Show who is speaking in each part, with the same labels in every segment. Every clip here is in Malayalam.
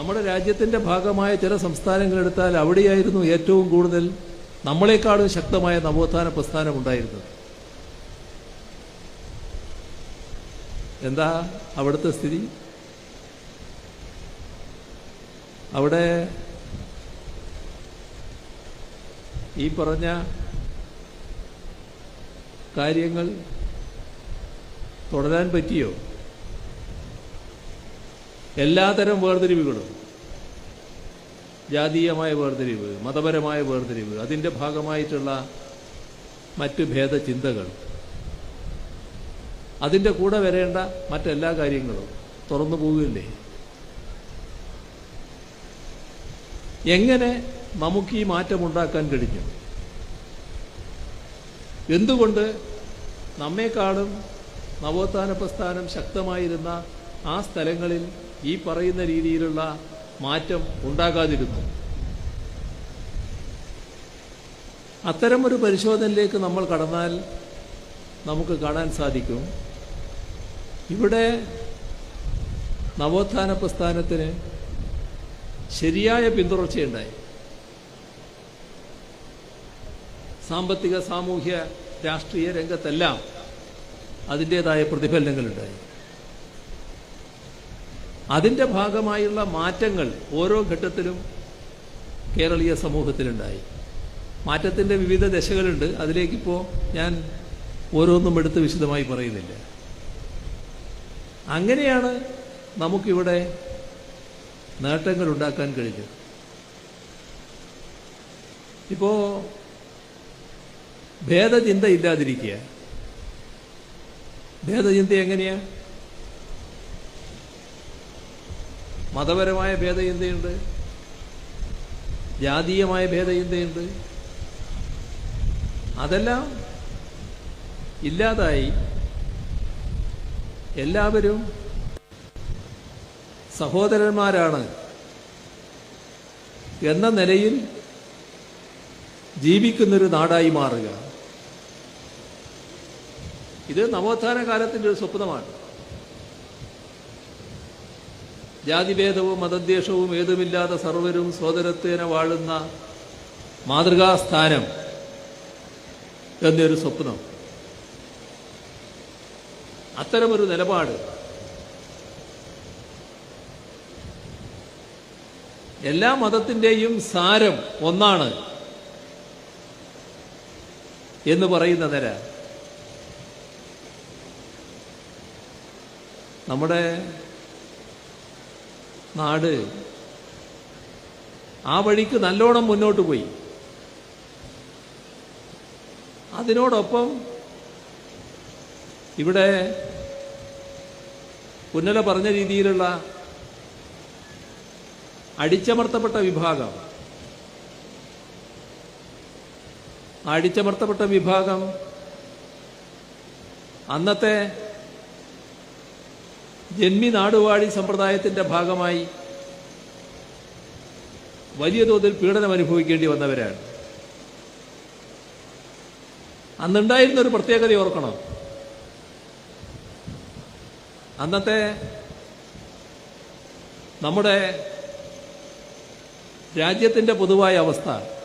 Speaker 1: നമ്മുടെ രാജ്യത്തിന്റെ ഭാഗമായ ചില സംസ്ഥാനങ്ങൾ എടുത്താൽ അവിടെയായിരുന്നു ഏറ്റവും കൂടുതൽ നമ്മളെക്കാളും ശക്തമായ നവോത്ഥാന പ്രസ്ഥാനം ഉണ്ടായിരുന്നത്. എന്താ അവിടുത്തെ സ്ഥിതി? അവിടെ ഈ പറഞ്ഞ കാര്യങ്ങൾ തുടരാൻ പറ്റിയോ? എല്ലാതരം വേർതിരിവുകളും. ജാതീയമായ വേർതിരിവ് മതപരമായ വേർതിരിവ് അതിന്റെ ഭാഗമായിട്ടുള്ള മറ്റ് ഭേദചിന്തകൾ. അതിന്റെ കൂടെ വരേണ്ട മറ്റെല്ലാ കാര്യങ്ങളും തുറന്നു പോവുകയില്ലേ? എങ്ങനെ നമുക്ക് ഈ മാറ്റമുണ്ടാക്കാൻ കഴിഞ്ഞു? എന്തുകൊണ്ട് നമ്മെക്കാളും നവോത്ഥാന പ്രസ്ഥാനം ശക്തമായിരുന്ന ആ സ്ഥലങ്ങളിൽ ഈ പറയുന്ന രീതിയിലുള്ള മാറ്റം ഉണ്ടാകാതിരുന്നു. അത്തരമൊരു പരിശോധനയിലേക്ക് നമ്മൾ കടന്നാൽ നമുക്ക് കാണാൻ സാധിക്കും. ഇവിടെ നവോത്ഥാന പ്രസ്ഥാനത്തിന് ശരിയായ പിന്തുടർച്ചയുണ്ടായി. സാമ്പത്തിക സാമൂഹ്യ രാഷ്ട്രീയ രംഗത്തെല്ലാം അതിന്റെതായ പ്രതിഫലനങ്ങളുണ്ടായി. അതിന്റെ ഭാഗമായുള്ള മാറ്റങ്ങൾ ഓരോ ഘട്ടത്തിലും കേരളീയ സമൂഹത്തിലുണ്ടായി. മാറ്റത്തിന്റെ വിവിധ ദശകളുണ്ട്. അതിലേക്കിപ്പോൾ ഞാൻ ഓരോന്നും എടുത്ത് വിശദമായി പറയുന്നില്ല. അങ്ങനെയാണ് നമുക്കിവിടെ നേട്ടങ്ങൾ ഉണ്ടാക്കാൻ കഴിഞ്ഞത്. ഇപ്പോ ഭേദചിന്ത ഇല്ലാതിരിക്കുക. ഭേദചിന്ത എങ്ങനെയാ? മതപരമായ ഭേദചിന്തയുണ്ട് ജാതീയമായ ഭേദചിന്തയുണ്ട് അതെല്ലാം ഇല്ലാതായി എല്ലാവരും സഹോദരന്മാരാണ് എന്ന നിലയിൽ ജീവിക്കുന്നൊരു നാടായി മാറുക. ഇത് നവോത്ഥാന കാലത്തിന്റെ ഒരു സ്വപ്നമാണ്. ജാതിഭേദവും മതദ്വേഷവും ഏതുമില്ലാതെ സർവരും സോദരത്വേന വാഴുന്ന മാതൃകാസ്ഥാനം എന്നൊരു സ്വപ്നം. അത്തരമൊരു നിലപാട് എല്ലാ മതത്തിന്റെയും സാരം ഒന്നാണ് എന്ന് പറയുന്ന നില നമ്മുടെ നാട്. ആ വഴിക്ക് നല്ലോണം മുന്നോട്ട് പോയി. അതിനോടൊപ്പം ഇവിടെ പുന്നല പറഞ്ഞ രീതിയിലുള്ള അടിച്ചമർത്തപ്പെട്ട വിഭാഗം. അടിച്ചമർത്തപ്പെട്ട വിഭാഗം അന്നത്തെ ജന്മി നാടുവാഴി സമ്പ്രദായത്തിന്റെ ഭാഗമായി വലിയ തോതിൽ പീഡനം അനുഭവിക്കേണ്ടി വന്നവരാണ്. അന്നുണ്ടായിരുന്ന ഒരു പ്രത്യേകത ഓർക്കണം. അന്നത്തെ നമ്മുടെ രാജ്യത്തിന്റെ പൊതുവായ അവസ്ഥ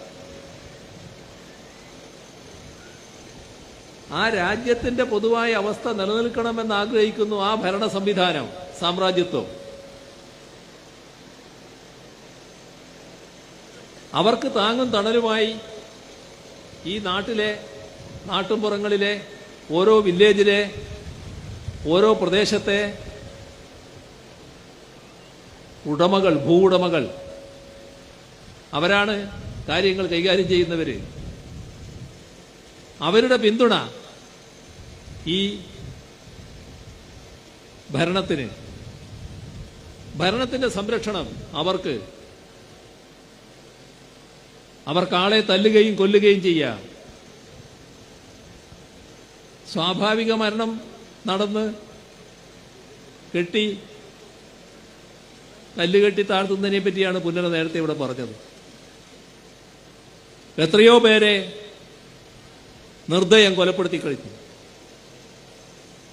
Speaker 1: ആ രാജ്യത്തിന്റെ പൊതുവായ അവസ്ഥ നിലനിൽക്കണമെന്ന് ആഗ്രഹിക്കുന്നു ആ ഭരണ സംവിധാനം സാമ്രാജ്യത്വം. അവർക്ക് താങ്ങും തണലുമായി ഈ നാട്ടിലെ നാട്ടുംപുറങ്ങളിലെ ഓരോ വില്ലേജിലെ ഓരോ പ്രദേശത്തെ ഉടമകൾ ഭൂ ഉടമകൾ അവരാണ് കാര്യങ്ങൾ കൈകാര്യം ചെയ്യുന്നവര്. അവരുടെ പിന്തുണ ഈ ഭരണത്തിന് ഭരണത്തിന്റെ സംരക്ഷണം അവർക്ക് അവർക്ക് ആളെ തല്ലുകയും കൊല്ലുകയും ചെയ്യാം. സ്വാഭാവിക മരണം നടന്ന് കെട്ടി കല്ലുകെട്ടി താഴ്ത്തുന്നതിനെ പറ്റിയാണ് പുനര നേരത്തെ ഇവിടെ പറഞ്ഞത്. എത്രയോ പേരെ നിർദ്ദയം കൊലപ്പെടുത്തി കഴിഞ്ഞു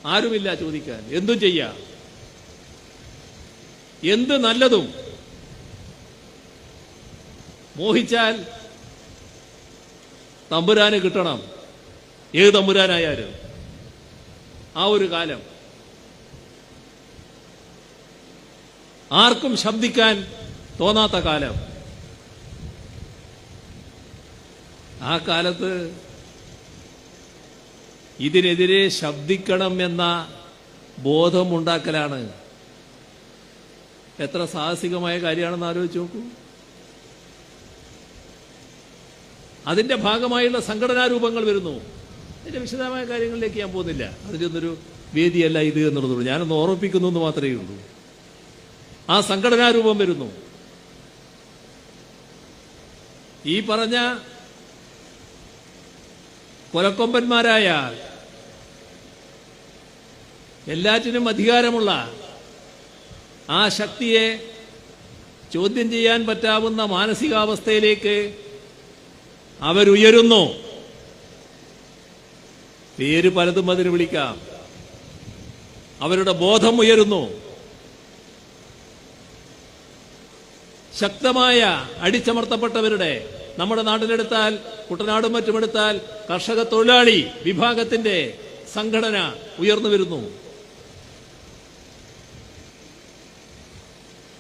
Speaker 1: ആരുമില്ല ചോദിക്കാൻ. എന്തും ചെയ്യാം. എന്ത് നല്ലതും മോഹിച്ചാൽ തമ്പുരാന് കിട്ടണം. ഏത് തമ്പുരാനായാലും. ആ ഒരു കാലം. ആർക്കും ശബ്ദിക്കാൻ തോന്നാത്ത കാലം. ആ കാലത്ത് ഇതിനെതിരെ ശബ്ദിക്കണം എന്ന ബോധമുണ്ടാക്കലാണ്. എത്ര സാഹസികമായ കാര്യമാണെന്ന് ആലോചിച്ച് നോക്കൂ. അതിന്റെ ഭാഗമായുള്ള സംഘടനാരൂപങ്ങൾ വരുന്നു. അതിന്റെ വിശദമായ കാര്യങ്ങളിലേക്ക് ഞാൻ പോകുന്നില്ല. അതിന്റെ ഒന്നൊരു വേദിയല്ല ഇത് എന്നുള്ളതുള്ളൂ ഞാനൊന്ന് ഓർമ്മിപ്പിക്കുന്നു എന്ന് മാത്രമേ ഉള്ളൂ. ആ സംഘടനാരൂപം വരുന്നു. ഈ പറഞ്ഞ കൊലക്കൊമ്പന്മാരായ എല്ലാറ്റിനും അധികാരമുള്ള ആ ശക്തിയെ ചോദ്യം ചെയ്യാൻ പറ്റാവുന്ന മാനസികാവസ്ഥയിലേക്ക് അവരുയരുന്നു. പേര് പലതും അതിന് വിളിക്കാം. അവരുടെ ബോധം ഉയരുന്നു. ശക്തമായ അടിച്ചമർത്തപ്പെട്ടവരുടെ നമ്മുടെ നാട്ടിലെടുത്താൽ കുട്ടനാടും മറ്റുമെടുത്താൽ കർഷക തൊഴിലാളി വിഭാഗത്തിന്റെ സംഘടന ഉയർന്നു വരുന്നു.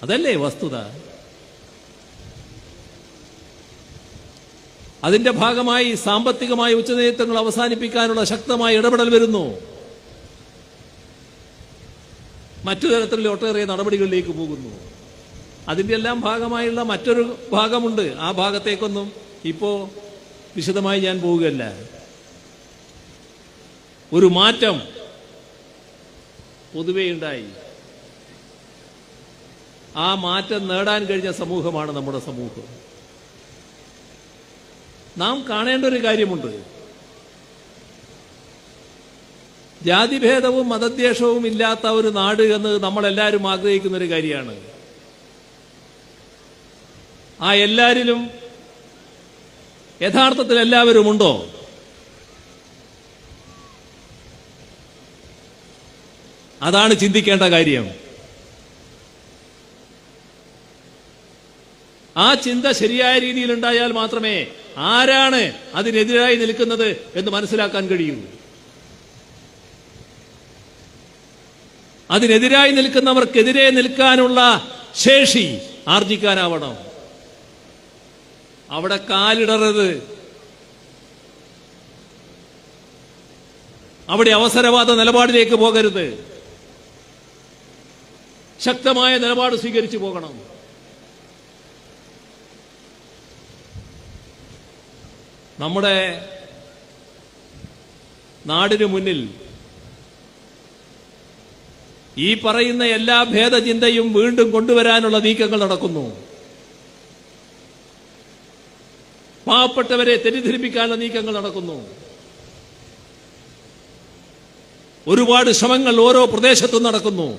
Speaker 1: അതല്ലേ വസ്തുത? അതിന്റെ ഭാഗമായി സാമ്പത്തികമായ ഉച്ചനേതൃത്വങ്ങൾ അവസാനിപ്പിക്കാനുള്ള ശക്തമായ ഇടപെടൽ വരുന്നു. മറ്റു തരത്തിലുള്ള ഒട്ടേറെ നടപടികളിലേക്ക് പോകുന്നു. അതിന്റെ എല്ലാം ഭാഗമായുള്ള മറ്റൊരു ഭാഗമുണ്ട്. ആ ഭാഗത്തേക്കൊന്നും ഇപ്പോ വിശദമായി ഞാൻ പോവുകയല്ല. ഒരു മാറ്റം പൊതുവേ ഉണ്ടായി. ആ മാറ്റം നേടാൻ കഴിഞ്ഞ സമൂഹമാണ് നമ്മുടെ സമൂഹം. നാം കാണേണ്ട ഒരു കാര്യമുണ്ട്. ജാതിഭേദവും മതദ്വേഷവും ഇല്ലാത്ത ഒരു നാട് എന്ന് നമ്മളെല്ലാവരും ആഗ്രഹിക്കുന്ന ഒരു കാര്യമാണ്. ആ എല്ലാരിലും യഥാർത്ഥത്തിൽ എല്ലാവരും ഉണ്ടോ അതാണ് ചിന്തിക്കേണ്ട കാര്യം. ആ ചിന്ത ശരിയായ രീതിയിൽ ഉണ്ടായാൽ മാത്രമേ ആരാണ് അതിനെതിരായി നിൽക്കുന്നത് എന്ന് മനസ്സിലാക്കാൻ കഴിയൂ. അതിനെതിരായി നിൽക്കുന്നവർക്കെതിരെ നിൽക്കാനുള്ള ശേഷി ആർജിക്കാനാവണം. അവിടെ കാലിടരുത് അവിടെ അവസരവാദ നിലപാടിലേക്ക് പോകരുത്. ശക്തമായ നിലപാട് സ്വീകരിച്ചു പോകണം. നമ്മുടെ നാടിനു മുന്നിൽ ഈ പറയുന്ന എല്ലാ ഭേദചിന്തയും വീണ്ടും കൊണ്ടുവരാനുള്ള നീക്കങ്ങൾ നടക്കുന്നു. പാവപ്പെട്ടവരെ തെറ്റിദ്ധരിപ്പിക്കാനുള്ള നീക്കങ്ങൾ നടക്കുന്നു. ഒരുപാട് ശ്രമങ്ങൾ ഓരോ പ്രദേശത്തും നടക്കുന്നു.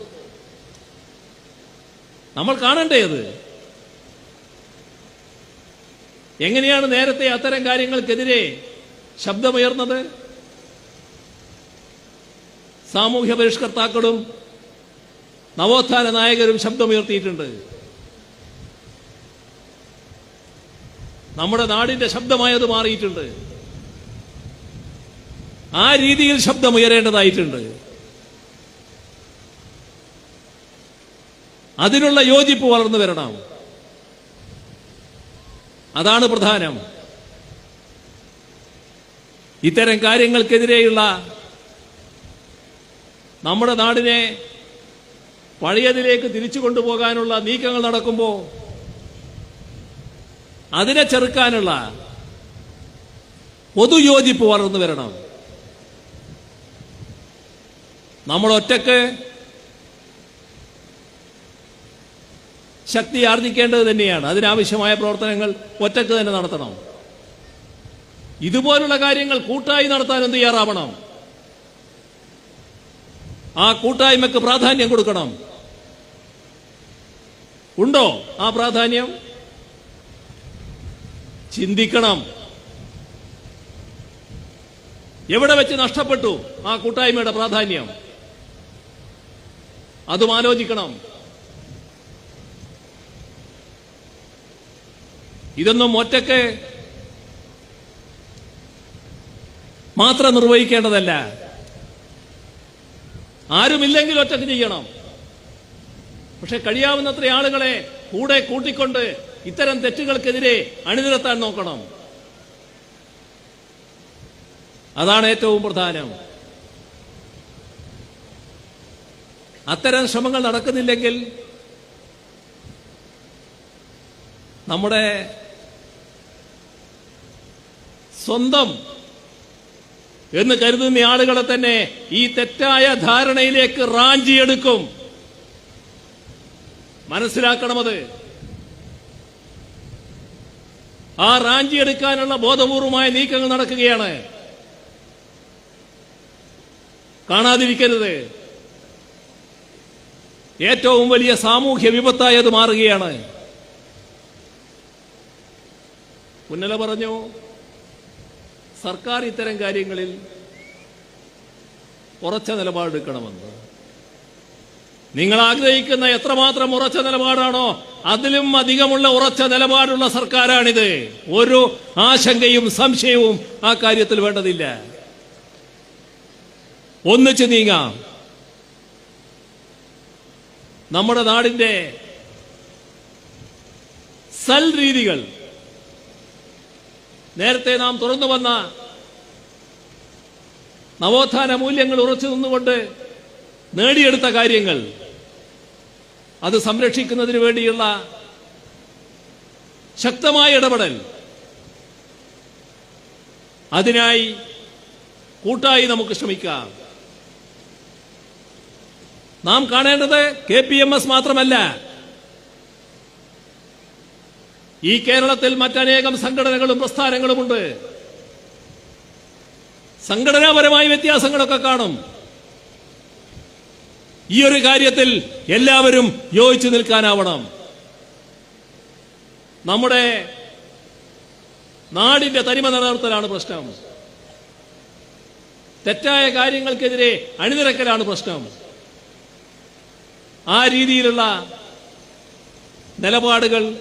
Speaker 1: നമ്മൾ കാണണ്ടേ അത്? എങ്ങനെയാണ് നേരത്തെ അത്തരം കാര്യങ്ങൾക്കെതിരെ ശബ്ദമുയർന്നത്? സാമൂഹ്യ പരിഷ്കർത്താക്കളും നവോത്ഥാന നായകരും ശബ്ദമുയർത്തിയിട്ടുണ്ട്. നമ്മുടെ നാടിന്റെ ശബ്ദമായത് മാറിയിട്ടുണ്ട്. ആ രീതിയിൽ ശബ്ദമുയരേണ്ടതായിട്ടുണ്ട്. അതിനുള്ള യോജിപ്പ് വളർന്നു വരണം. അതാണ് പ്രധാനം. ഇത്തരം കാര്യങ്ങൾക്കെതിരെയുള്ള നമ്മുടെ നാടിനെ പഴയതിലേക്ക് തിരിച്ചു കൊണ്ടുപോകാനുള്ള നീക്കങ്ങൾ നടക്കുമ്പോൾ അതിനെ ചെറുക്കാനുള്ള പൊതുയോജിപ്പ് വളർന്നു വരണം. നമ്മൾ ഒറ്റയ്ക്ക് ശക്തി ആർജിക്കേണ്ടത് തന്നെയാണ്. അതിനാവശ്യമായ പ്രവർത്തനങ്ങൾ ഒറ്റയ്ക്ക് തന്നെ നടത്തണം. ഇതുപോലുള്ള കാര്യങ്ങൾ കൂട്ടായി നടത്താൻ എന്ത് തയ്യാറാവണം? ആ കൂട്ടായ്മക്ക് പ്രാധാന്യം കൊടുക്കണം. ഉണ്ടോ ആ പ്രാധാന്യം? ചിന്തിക്കണം. എവിടെ വെച്ച് നഷ്ടപ്പെട്ടു ആ കൂട്ടായ്മയുടെ പ്രാധാന്യം? അതും ആലോചിക്കണം. ഇതൊന്നും ഒറ്റയ്ക്ക് മാത്രം നിർവഹിക്കേണ്ടതല്ല. ആരുമില്ലെങ്കിൽ ഒറ്റയ്ക്ക് ചെയ്യണം. പക്ഷെ കഴിയാവുന്നത്ര ആളുകളെ കൂടെ കൂട്ടിക്കൊണ്ട് ഇത്തരം തെറ്റുകൾക്കെതിരെ അണിനിരത്താൻ നോക്കണം. അതാണ് ഏറ്റവും പ്രധാനം. അത്തരം ശ്രമങ്ങൾ നടക്കുന്നില്ലെങ്കിൽ നമ്മുടെ സ്വന്തം എന്ന് കരുതുന്ന ആളുകളെ തന്നെ ഈ തെറ്റായ ധാരണയിലേക്ക് റാഞ്ചിയെടുക്കും. മനസ്സിലാക്കണമത്? ആ റാഞ്ചി എടുക്കാനുള്ള ബോധപൂർവമായ നീക്കങ്ങൾ നടക്കുകയാണ്. കാണാതിരിക്കരുത്. ഏറ്റവും വലിയ സാമൂഹ്യ വിപത്തായി അത് മാറുകയാണ്. പുന്നല പറഞ്ഞു സർക്കാർ ഇത്തരം കാര്യങ്ങളിൽ ഉറച്ച നിലപാടെടുക്കണമെന്ന്. നിങ്ങൾ ആഗ്രഹിക്കുന്ന എത്രമാത്രം ഉറച്ച നിലപാടാണോ അതിലും അധികമുള്ള ഉറച്ച നിലപാടുള്ള സർക്കാരാണിത്. ഒരു ആശങ്കയും സംശയവും ആ കാര്യത്തിൽ വേണ്ടതില്ല. ഒന്നിച്ചു നീങ്ങാം. നമ്മുടെ നാടിന്റെ സൽ രീതികൾ. നേരത്തെ നാം തുറന്നു വന്ന നവോത്ഥാന മൂല്യങ്ങൾ ഉറച്ചു നിന്നുകൊണ്ട് നേടിയെടുത്ത കാര്യങ്ങൾ. അത് സംരക്ഷിക്കുന്നതിന് വേണ്ടിയുള്ള ശക്തമായ ഇടപെടൽ. അതിനായി കൂട്ടായി നമുക്ക് ശ്രമിക്കാം. നാം കാണേണ്ടത് കെ പി എം എസ് മാത്രമല്ല. ഈ കേരളത്തിൽ മറ്റനേകം സംഘടനകളും പ്രസ്ഥാനങ്ങളുമുണ്ട്. സംഘടനാപരമായ വ്യത്യാസങ്ങളൊക്കെ കാണും. ഈ ഒരു കാര്യത്തിൽ എല്ലാവരും യോജിച്ചു നിൽക്കാനാവണം. നമ്മുടെ നാടിന്റെ തനിമ നിലനിർത്തലാണ് പ്രശ്നം. തെറ്റായ കാര്യങ്ങൾക്കെതിരെ അണിനിരക്കലാണ് പ്രശ്നം. ആ രീതിയിലുള്ള നിലപാടുകൾ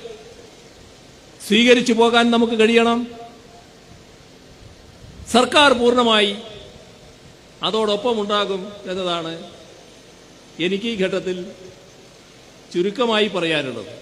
Speaker 1: സ്വീകരിച്ചു പോകാൻ നമുക്ക് കഴിയണം. സർക്കാർ പൂർണമായി അതോടൊപ്പം ഉണ്ടാകും എന്നതാണ് എനിക്ക് ഈ ഘട്ടത്തിൽ ചുരുക്കമായി പറയാനുള്ളത്.